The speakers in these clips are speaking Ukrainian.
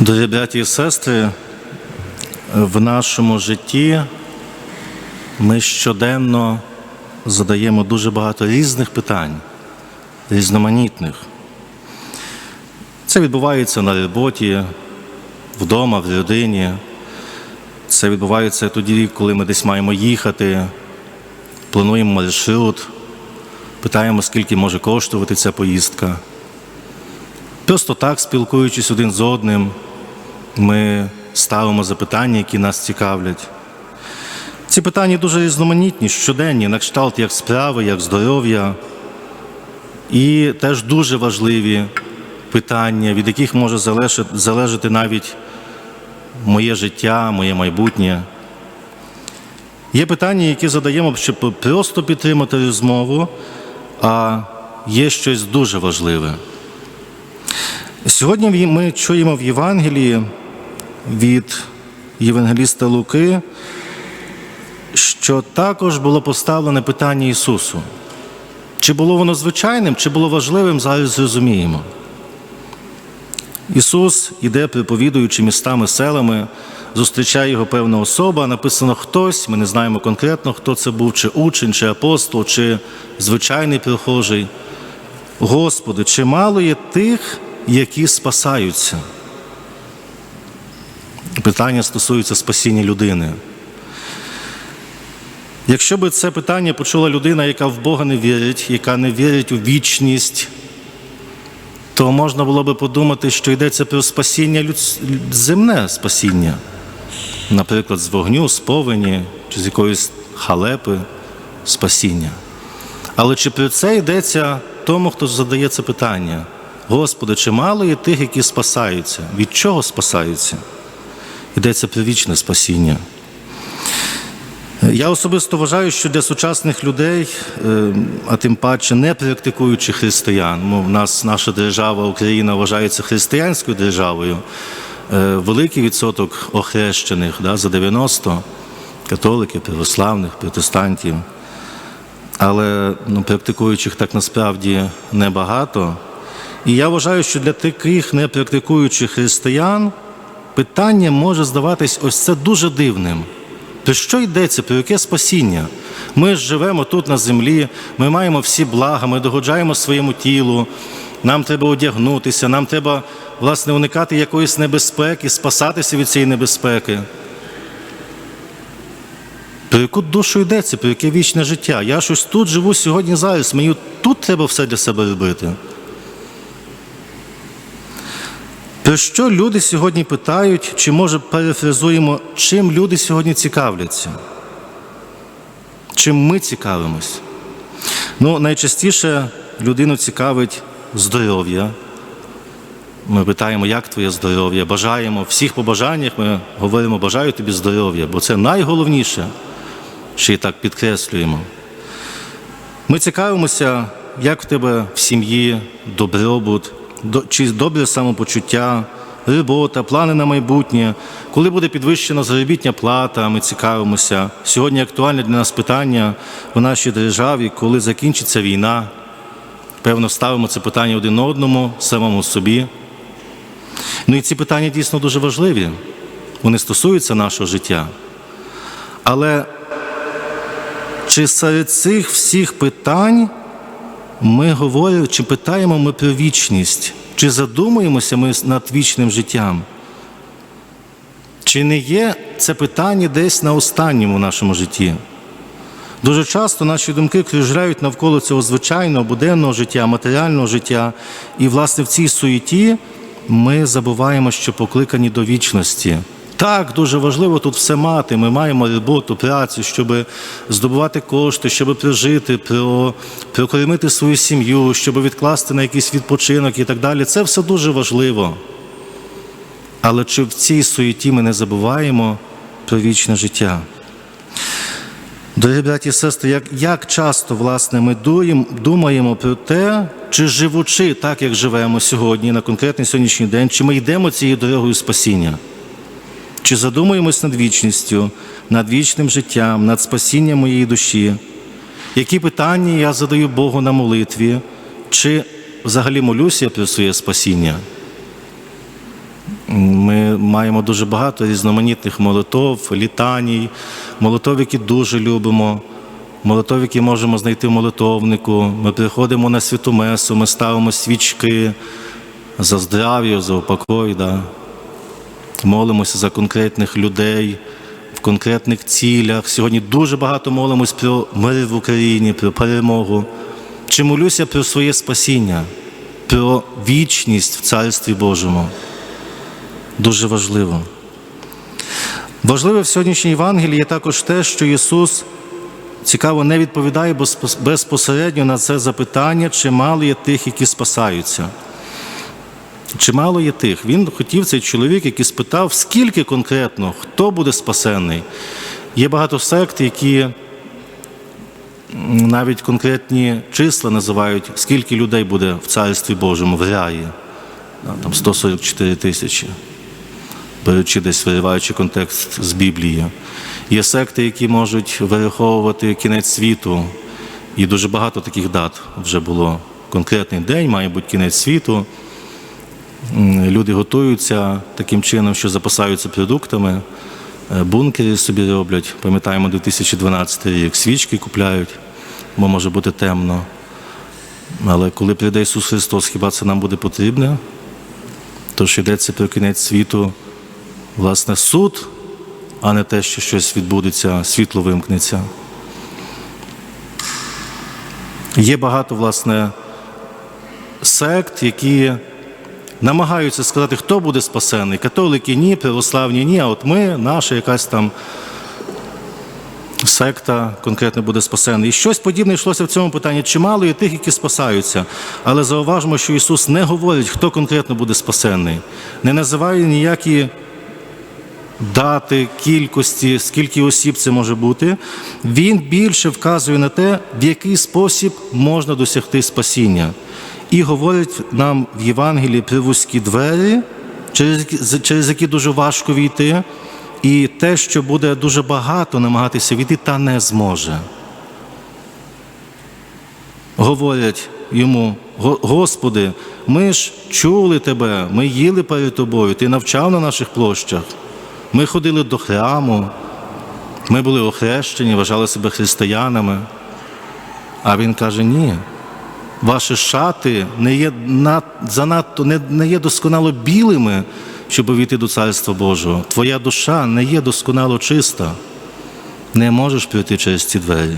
Дорогі браті і сестри, в нашому житті ми щоденно задаємо дуже багато різних питань, різноманітних. Це відбувається на роботі, вдома, в родині. Це відбувається тоді, коли ми десь маємо їхати, плануємо маршрут, питаємо, скільки може коштувати ця поїздка. Просто так, спілкуючись один з одним, ми ставимо запитання, які нас цікавлять. Ці питання дуже різноманітні, щоденні, на кшталт як справи, як здоров'я. І теж дуже важливі питання, від яких може залежати, навіть моє життя, моє майбутнє. Є питання, які задаємо, щоб просто підтримати розмову, а є щось дуже важливе. Сьогодні ми чуємо в Євангелії від Євангеліста Луки, що також було поставлене питання Ісусу. Чи було воно звичайним, чи було важливим, зараз зрозуміємо. Ісус іде, приповідуючи містами, селами, зустрічає його певна особа. Написано хтось, ми не знаємо конкретно, хто це був, чи учень, чи апостол, чи звичайний прихожий. Господи, чи мало є тих, які спасаються? Питання стосується спасіння людини. Якщо би це питання почула людина, яка в Бога не вірить, яка не вірить у вічність, то можна було би подумати, що йдеться про спасіння людс... земне спасіння, наприклад, з вогню, з повені чи з якоїсь халепи спасіння. Але чи про це йдеться тому, хто задає це питання? Господи, чи мало є тих, які спасаються? Від чого спасаються? Йдеться про вічне спасіння. Я особисто вважаю, що для сучасних людей, е, а тим паче не практикуючих християн, ну, в нас наша держава Україна вважається християнською державою, е, великий відсоток охрещених да, за 90 католиків, православних, протестантів. Але ну, практикуючих так насправді небагато. І я вважаю, що для таких непрактикуючих християн питання може здаватись ось це дуже дивним. Про що йдеться, про яке спасіння? Ми ж живемо тут на землі, ми маємо всі блага, ми догоджаємо своєму тілу, нам треба одягнутися, нам треба, власне, уникати якоїсь небезпеки, спасатися від цієї небезпеки. Про яку душу йдеться, про яке вічне життя? Я щось тут живу сьогодні зараз, мені тут треба все для себе робити. Про що люди сьогодні питають, чи може перефразуємо, чим люди сьогодні цікавляться? Чим ми цікавимось? Ну, найчастіше людину цікавить здоров'я. Ми питаємо, як твоє здоров'я, бажаємо. Всіх побажаннях ми говоримо, бажаю тобі здоров'я, бо це найголовніше, ще й так підкреслюємо. Ми цікавимося, як в тебе в сім'ї добробут, до- чи добре самопочуття, робота, плани на майбутнє, коли буде підвищена заробітня плата, ми цікавимося. Сьогодні актуальне для нас питання в нашій державі, коли закінчиться війна. Певно, ставимо це питання один одному, самому собі. Ну і ці питання дійсно дуже важливі. Вони стосуються нашого життя. Але чи серед цих всіх питань ми говоримо, чи питаємо ми про вічність, чи задумуємося ми над вічним життям? Чи не є це питання десь на останньому нашому житті? Дуже часто наші думки кружляють навколо цього звичайного буденного життя, матеріального життя, і, власне, в цій суєті ми забуваємо, що покликані до вічності. Так, дуже важливо тут все мати. Ми маємо роботу, працю, щоб здобувати кошти, щоб прожити, про, прокормити свою сім'ю, щоб відкласти на якийсь відпочинок і так далі. Це все дуже важливо. Але чи в цій суєті ми не забуваємо про вічне життя? Дорогі браті і сестри, як, як часто власне, ми дуєм- думаємо про те, чи живучи так, як живемо сьогодні, на конкретний сьогоднішній день, чи ми йдемо цією дорогою спасіння? Чи задумуємось над вічністю, над вічним життям, над спасінням моєї душі? Які питання я задаю Богу на молитві, чи взагалі молюся про своє спасіння? Ми маємо дуже багато різноманітних молитов, літаній, молитов, які дуже любимо, молитов, які можемо знайти в молитовнику. Ми приходимо на святу месу, ми ставимо свічки за здрав'я, за упокой, да. Молимося за конкретних людей в конкретних цілях. Сьогодні дуже багато молимось про мир в Україні, про перемогу. Чи молюся про своє спасіння, про вічність в Царстві Божому. Дуже важливо. Важливе в сьогоднішній Євангелії є також те, що Ісус цікаво не відповідає безпосередньо на це запитання, чи мало є тих, які спасаються. Чимало є тих. Він хотів цей чоловік, який спитав, скільки конкретно, хто буде спасенний. Є багато сект, які навіть конкретні числа називають, скільки людей буде в Царстві Божому, в. Да, Там 144 тисячі, беручи десь вириваючи контекст з Біблії. Є секти, які можуть вираховувати кінець світу, і дуже багато таких дат вже було. Конкретний день, має бути кінець світу. Люди готуються таким чином, що запасаються продуктами, е, бункери собі роблять. Пам'ятаємо 2012 рік, свічки купляють, бо може бути темно. Але коли прийде Ісус Христос, хіба це нам буде потрібне? Тож йдеться про кінець світу, власне, суд, а не те, що щось відбудеться, світло вимкнеться. Є багато, власне, сект, які намагаються сказати, хто буде спасений. Католики ні, православні ні, а от ми, наша якась там секта конкретно буде спасений. І щось подібне йшлося в цьому питанні. Чимало є тих, які спасаються. Але зауважмо, що Ісус не говорить, хто конкретно буде спасений. Не називає ніякі дати, кількості, скільки осіб це може бути. Він більше вказує на те, в який спосіб можна досягти спасіння. І говорить нам в Євангелії про вузькі двері, через через які дуже важко війти, і те, що буде дуже багато намагатися війти, та не зможе. Говорять йому, Господи, ми ж чули тебе, ми їли перед тобою, ти навчав на наших площах. Ми ходили до храму, ми були охрещені, вважали себе християнами. А він каже: ні. Ваші шати не є над, занадто не, не є досконало білими, щоб увійти до Царства Божого. Твоя душа не є досконало чиста. Не можеш пройти через ці двері.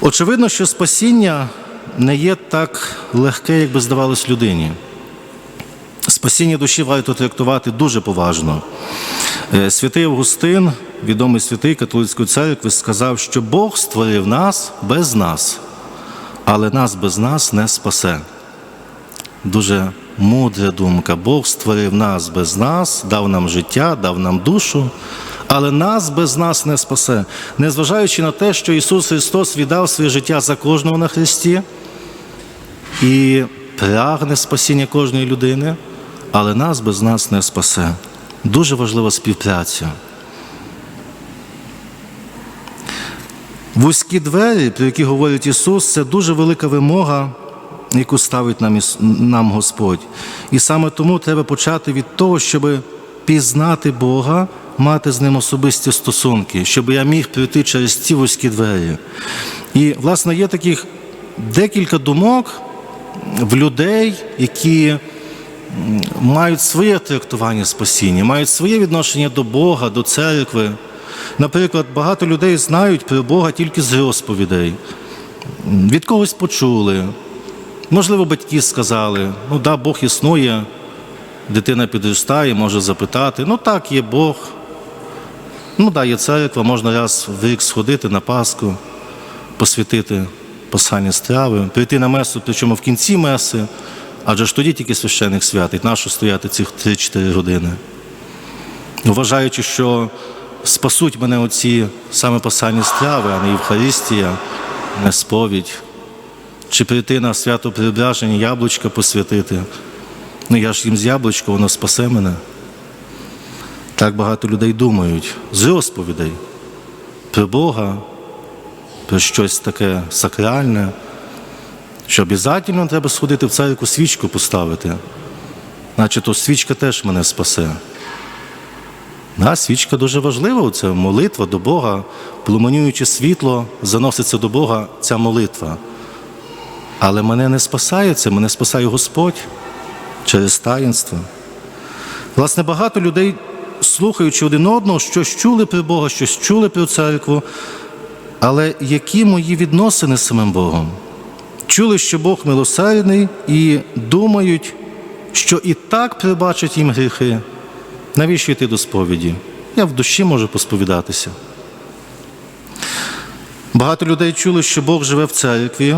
Очевидно, що спасіння не є так легке, як би здавалось людині. Спасіння душі варто трактувати дуже поважно. Е, Святий Августин, відомий святий католицької церкви, сказав, що Бог створив нас без нас, але нас без нас не спасе. Дуже мудра думка. Бог створив нас без нас, дав нам життя, дав нам душу, але нас без нас не спасе. Незважаючи на те, що Ісус Христос віддав своє життя за кожного на Христі і прагне спасіння кожної людини, але нас без нас не спасе. Дуже важлива співпраця. Вузькі двері, про які говорить Ісус, це дуже велика вимога, яку ставить нам, нам Господь. І саме тому треба почати від того, щоб пізнати Бога, мати з ним особисті стосунки, щоб я міг пройти через ці вузькі двері. І, власне, є таких декілька думок в людей, які мають своє трактування спасіння, мають своє відношення до Бога, до церкви. Наприклад, багато людей знають про Бога тільки з розповідей. Від когось почули. Можливо, батьки сказали, ну да, Бог існує, дитина підростає, може запитати. Ну так, є Бог. Ну да, є церква, можна раз в рік сходити на Пасху, посвятити посання страви, прийти на месу, причому в кінці меси, адже ж тоді тільки священик святить, нащо стояти цих 3-4 години. Вважаючи, що спасуть мене оці саме посання страви, а не Євхаристія, не сповідь, чи прийти на свято Преображення, яблучка посвятити. Ну я ж їм з яблучка, воно спасе мене. Так багато людей думають з розповідей про Бога, про щось таке сакральне, що обов'язково треба сходити в церкву свічку поставити. значить, то свічка теж мене спасе. Да, свічка дуже важлива, це молитва до Бога, пломенюючи світло, заноситься до Бога ця молитва. Але мене не спасає це, мене спасає Господь через таїнство. Власне, багато людей, слухаючи один одного, щось чули про Бога, щось чули про церкву, але які мої відносини з самим Богом? Чули, що Бог милосердний, і думають, що і так прибачить їм гріхи. Навіщо йти до сповіді? Я в душі можу посповідатися. Багато людей чули, що Бог живе в церкві,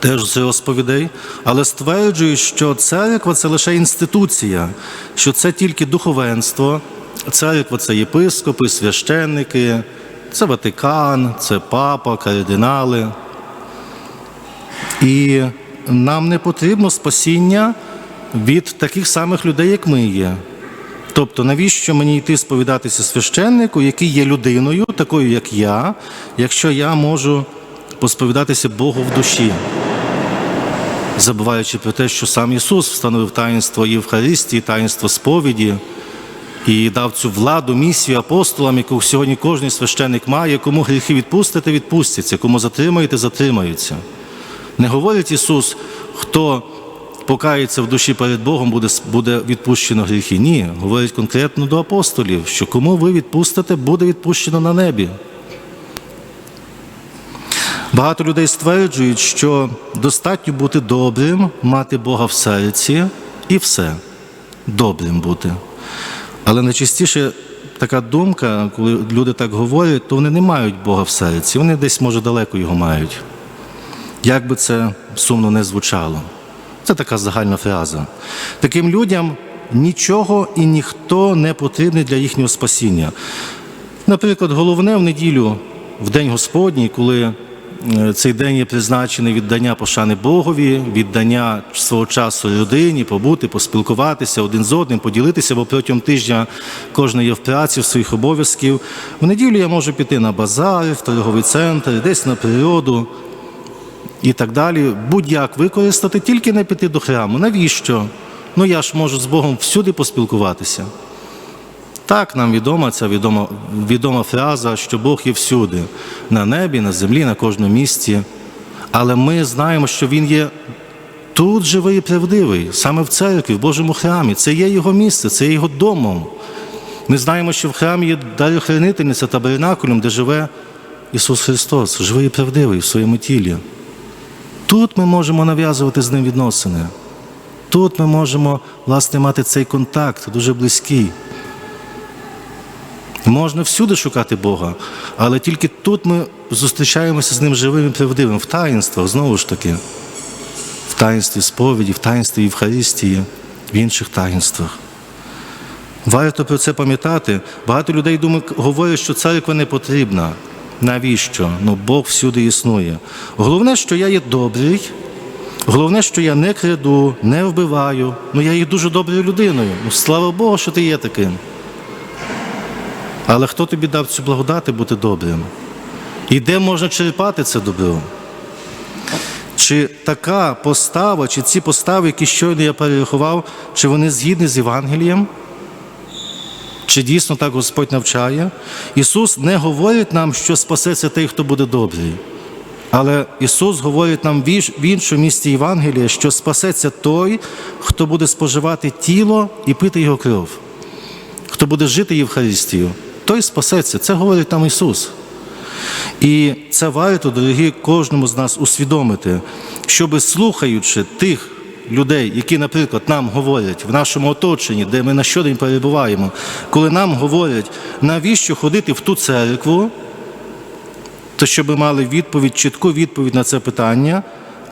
теж з розповідей, але стверджують, що церква це лише інституція, що це тільки духовенство, церква це єпископи, священники, це Ватикан, це папа, кардинали. І нам не потрібно спасіння від таких самих людей, як ми є. Тобто, навіщо мені йти сповідатися священнику, який є людиною, такою як я, якщо я можу посповідатися Богу в душі, забуваючи про те, що сам Ісус встановив таїнство Євхаристії, таїнство сповіді і дав цю владу, місію апостолам, яку сьогодні кожен священник має, кому гріхи відпустите, відпустяться, кому затримаєте, затримаються. Не говорить Ісус, хто покається в душі перед Богом, буде, буде відпущено гріхи. Ні, говорить конкретно до апостолів, що кому ви відпустите, буде відпущено на небі. Багато людей стверджують, що достатньо бути добрим, мати Бога в серці і все. Добрим бути. Але найчастіше така думка, коли люди так говорять, то вони не мають Бога в серці, вони десь, може, далеко його мають. Як би це сумно не звучало. Це така загальна фраза. Таким людям нічого і ніхто не потрібний для їхнього спасіння. Наприклад, головне в неділю, в День Господній, коли е, цей день є призначений віддання пошани Богові, віддання свого часу людині, побути, поспілкуватися один з одним, поділитися, бо протягом тижня кожен є в праці, в своїх обов'язків. В неділю я можу піти на базар, в торговий центр, десь на природу і так далі. Будь-як використати, тільки не піти до храму. Навіщо? Ну я ж можу з Богом всюди поспілкуватися. Так нам відома ця відома, відома фраза, що Бог є всюди, на небі, на землі, на кожному місці. Але ми знаємо, що Він є тут живий і правдивий, саме в церкві, в Божому храмі. Це є Його місце, це є Його домом. Ми знаємо, що в храмі є дарохранительниця табернакулем, де живе Ісус Христос, живий і правдивий в своєму тілі. Тут ми можемо нав'язувати з ним відносини. Тут ми можемо, власне, мати цей контакт дуже близький. Можна всюди шукати Бога, але тільки тут ми зустрічаємося з ним живим і правдивим, в таїнствах, знову ж таки, в таїнстві сповіді, в таїнстві Євхаристії, в інших таїнствах. Варто про це пам'ятати. Багато людей думають, говорять, що церква не потрібна. Навіщо? Ну, Бог всюди існує. Головне, що я є добрий, головне, що я не краду, не вбиваю. Ну я є дуже доброю людиною. Ну, слава Богу, що ти є таким. Але хто тобі дав цю благодати бути добрим? І де можна черпати це добро? Чи така постава, чи ці постави, які щойно я перерахував, чи вони згідні з Євангелієм? Чи дійсно так Господь навчає? Ісус не говорить нам, що спасеться той, хто буде добрий. Але Ісус говорить нам в іншому місці Євангелія, що спасеться той, хто буде споживати тіло і пити його кров, хто буде жити Євхаристію, той спасеться. Це говорить нам Ісус. І це варто, дорогі, кожному з нас усвідомити, щоби слухаючи тих людей, які, наприклад, нам говорять в нашому оточенні, де ми на щодень перебуваємо, коли нам говорять, навіщо ходити в ту церкву, то щоб ми мали відповідь, чітку відповідь на це питання,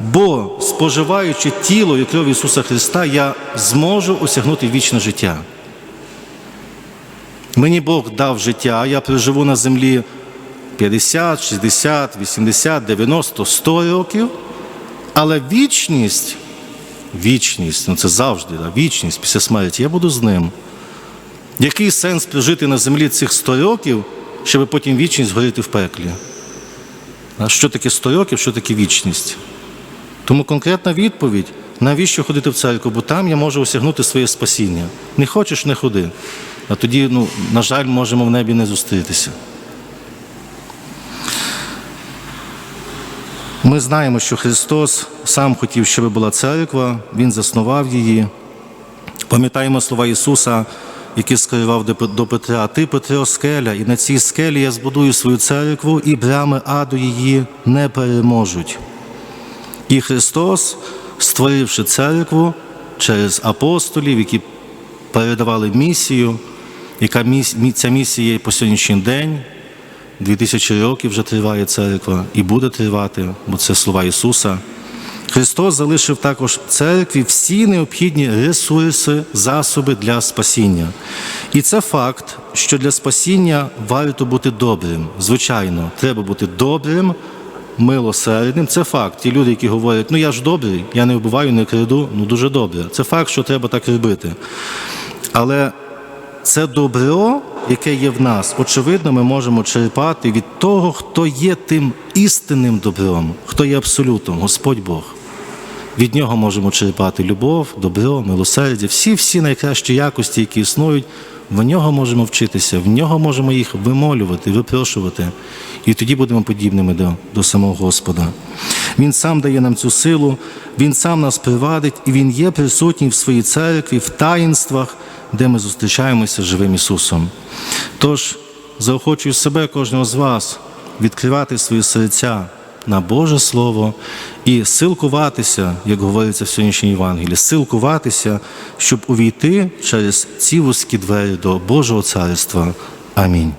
бо споживаючи тіло і кров Ісуса Христа, я зможу осягнути вічне життя. Мені Бог дав життя, я проживу на землі 50, 60, 80, 90, 100 років, але вічність, вічність, ну це завжди, да, вічність після смерті, я буду з ним. Який сенс прожити на землі цих 100 років, щоб потім вічність згоріти в пеклі? А що таке 100 років, що таке вічність? Тому конкретна відповідь Навіщо ходити в церкву? Бо там я можу осягнути своє спасіння. Не хочеш, не ходи. А тоді, ну, на жаль, можемо в небі не зустрітися. Ми знаємо, що Христос сам хотів, щоб була церква, Він заснував її. Пам'ятаємо слова Ісуса, які скривав до Петра: Ти, Петро, скеля, і на цій скелі я збудую свою церкву, і брами аду її не переможуть. І Христос, створивши церкву через апостолів, які передавали місію, яка ця місія є по сьогоднішній день. Дві тисячі років вже триває церква і буде тривати, бо це слова Ісуса. Христос залишив також церкві всі необхідні ресурси, засоби для спасіння. І це факт, що для спасіння варто бути добрим. Звичайно, треба бути добрим, милосердним. Це факт. Ті люди, які говорять, ну я ж добрий, я не вбиваю, не краду, ну дуже добре. Це факт, що треба так робити. Але це добро, яке є в нас, очевидно, ми можемо черпати від того, хто є тим істинним добром, хто є абсолютом, Господь Бог. Від нього можемо черпати любов, добро, милосердя, всі всі найкращі якості, які існують, в нього можемо вчитися, в нього можемо їх вимолювати, випрошувати. І тоді будемо подібними до, до самого Господа. Він сам дає нам цю силу, Він сам нас привадить, і Він є присутній в своїй церкві, в таїнствах, де ми зустрічаємося з живим Ісусом. Тож заохочую себе, кожного з вас, відкривати свої серця на Боже Слово і силкуватися, як говориться в сьогоднішній Євангелії, силкуватися, щоб увійти через ці вузькі двері до Божого царства. Амінь.